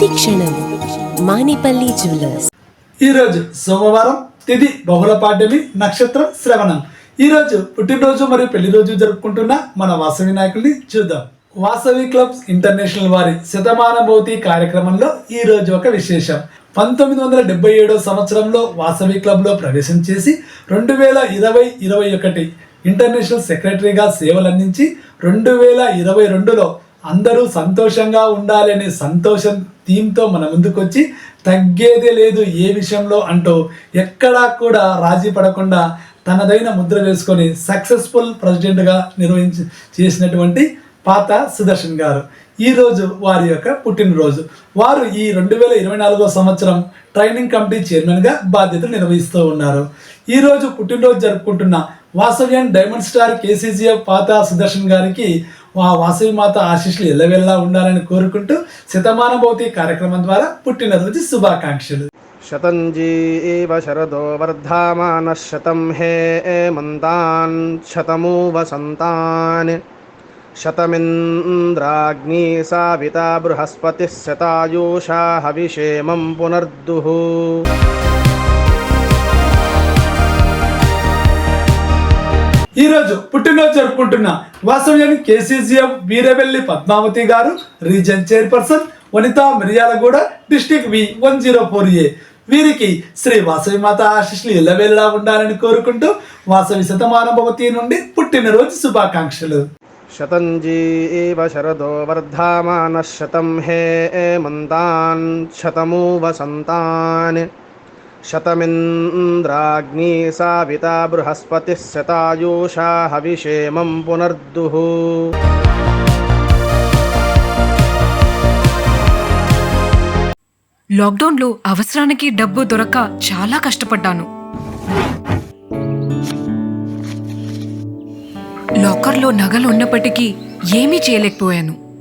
ప్రతిక్షణం మానిపల్లి జ్యువెలర్స్. ఈరోజు సోమవారం తిథి బహుళ పాడ్యమి నక్షత్రం శ్రవణం. ఈరోజు పుట్టినరోజు మరియు పెళ్ళి రోజు జరుపుకుంటున్న మన వాసవి నాయకుల్ని చూద్దాం. వాసవి క్లబ్స్ ఇంటర్నేషనల్ వారి శతమాన భౌతి కార్యక్రమంలో ఈ రోజు ఒక విశేషం. పంతొమ్మిది వందల డెబ్బై ఏడో సంవత్సరంలో వాసవి క్లబ్లో ప్రవేశం చేసి రెండు వేల ఇరవై ఇరవై ఒకటి ఇంటర్నేషనల్ సెక్రటరీగా సేవలు అందించి రెండు వేల ఇరవై రెండులో అందరూ సంతోషంగా ఉండాలనే సంతోషం థీమ్తో మన ముందుకొచ్చి తగ్గేదే లేదు ఏ విషయంలో అంటూ ఎక్కడా కూడా రాజీ పడకుండా తనదైన ముద్ర వేసుకొని సక్సెస్ఫుల్ ప్రెసిడెంట్గా నిర్వహించి చేసినటువంటి పాత సుదర్శన్ గారు. ఈరోజు వారి యొక్క పుట్టినరోజు. వారు ఈ రెండు వేల ఇరవై నాలుగో సంవత్సరం ట్రైనింగ్ కమిటీ చైర్మన్గా బాధ్యతలు నిర్వహిస్తూ ఉన్నారు. ఈరోజు పుట్టినరోజు జరుపుకుంటున్న వాసవ్యాన్ డైమండ్ స్టార్ కేసీజీఎఫ్ పాత సుదర్శన్ గారికి ఆ వాసవిమాత ఆశీస్సులు ఎల్లవెల్లా ఉండాలని కోరుకుంటూ శతమానభూతి కార్యక్రమం ద్వారా పుట్టినరోజు శుభాకాంక్షలు. శతంజీ శరదో వర్ధమాన శతం హే మంతాన్ శతమూ వసంతాన్ శతమింద్రాగ్ని సావిత బృహస్పతి శతాయూషా హవిషేమం పునర్దుః. ఈరోజు పుట్టినరోజు జరుపుకుంటున్న వాసవ్యాని కేసీసీఎం వీరవెల్లి పద్మావతి గారు region chairperson Vanitha Miryalaguda district V one zero four A. వీరికి శ్రీ వాసవి మాత ఆశిష్లు ఎల్లవేళలా ఉండాలని కోరుకుంటూ వాసవి శతమాన భవతి నుండి పుట్టినరోజు శుభాకాంక్షలు. శతంజీ శరదో వర్ధమాన శతం హే మంతాన్ శతమూ వసంతాన్ शतमिन्द्राग्नी साविता बृहस्पतिः शतायुषा हविषेमं पुनर्दुः లాక్డౌన్లో అవసరానికి డబ్బు దొరక్క చాలా కష్టపడ్డాను లాకర్లో నగలు ఉన్నప్పటికీ ఏమీ చేయలేకపోయాను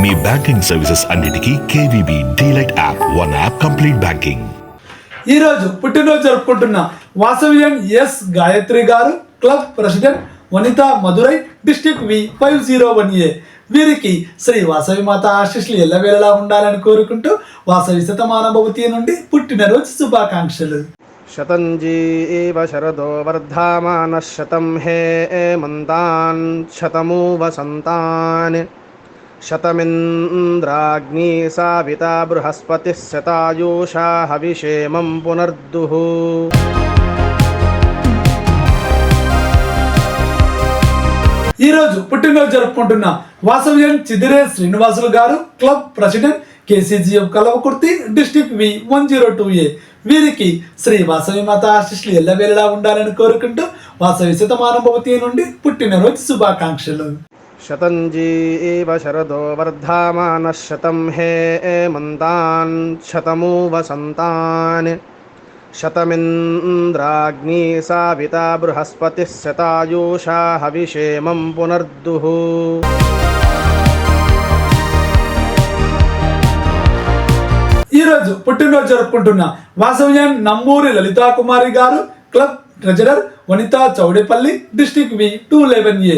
మీ బ్యాంకింగ్ సర్వీసెస్ అన్నిటికీ KVB DLite app. One app complete banking ఈరోజు పుట్టినరోజు జరుపుకుంటున్న వాసవియన్ ఎస్ గాయత్రి గారు club president Vanitha Madurai district V five zero one A. వీరికి శ్రీ వాసవి మాత ఆశీస్సులు ఎల్లవేళలా ఉండాలని కోరుకుంటూ వాసవి శతమానభవతి నుండి పుట్టినరోజు శుభాకాంక్షలు. శతంజీ శరదో శతం హే మంతాన్ శతమూ వసంతాన్ शतमिन्द्राग्नी साविता बृहस्पतिः शतायुषा हविषेमं पुनर्दुः ఈరోజు పుట్టినరోజు జరుపుకుంటున్న వాసవ్యం Chidire Srinivasulu garu club president KCGF Kalwakurthy district V one zero two A వీరికి శ్రీ వాసవి మాత ఆశీస్సులు ఎల్లవేళలా ఉండాలని కోరుకుంటూ వాసవి శతమాన భవతి నుండి పుట్టినరోజు శుభాకాంక్షలు शतञ्जी एव शरदो वर्धामानः शतं हे एमन्तान् शतमु वसन्तान् शतमिन्द्राग्नी साविता बृहस्पतिः शतायुषा हविषेमं पुनर्दुः ఈరోజు పుట్టినరోజు జరుపుకుంటున్న వాసవ్యం Namburi Lalitha Kumari garu club treasurer Vanitha Chowdepalli district V two eleven A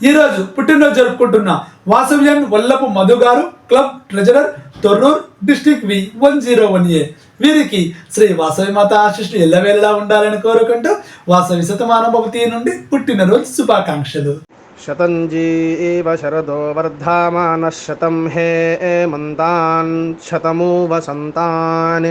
ఈరోజు పుట్టినరోజు జరుపుకుంటున్న వాసవ్యం వల్లపు మధు గారు club treasurer Thorrur district V one zero one A. వీరికి శ్రీ వాసవి మాత ఆశిష్లు ఎల్లవేళ్ళ ఉండాలని కోరుకుంటూ వాసవి శతమానభవతి నుండి పుట్టినరోజు శుభాకాంక్షలు. శతంజీ శరదో వర్ధమాన శతం హే మంతాన్ శతము వసంతాన్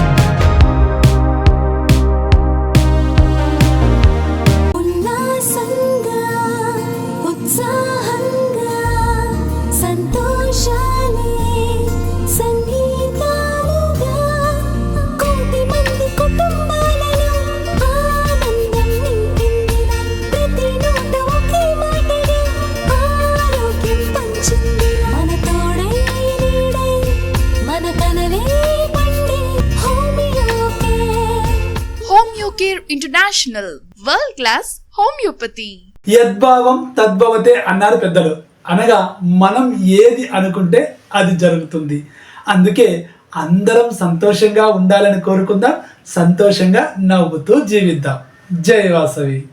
ఇంటర్నేషనల్ వరల్డ్ క్లాస్ హోమియోపతి. యద్భావం తద్భవతే అన్నారు పెద్దలు. అనగా మనం ఏది అనుకుంటే అది జరుగుతుంది. అందుకే అందరం సంతోషంగా ఉండాలని కోరుకుందాం సంతోషంగా నవ్వుతూ జీవిద్దాం. జై వాసవి.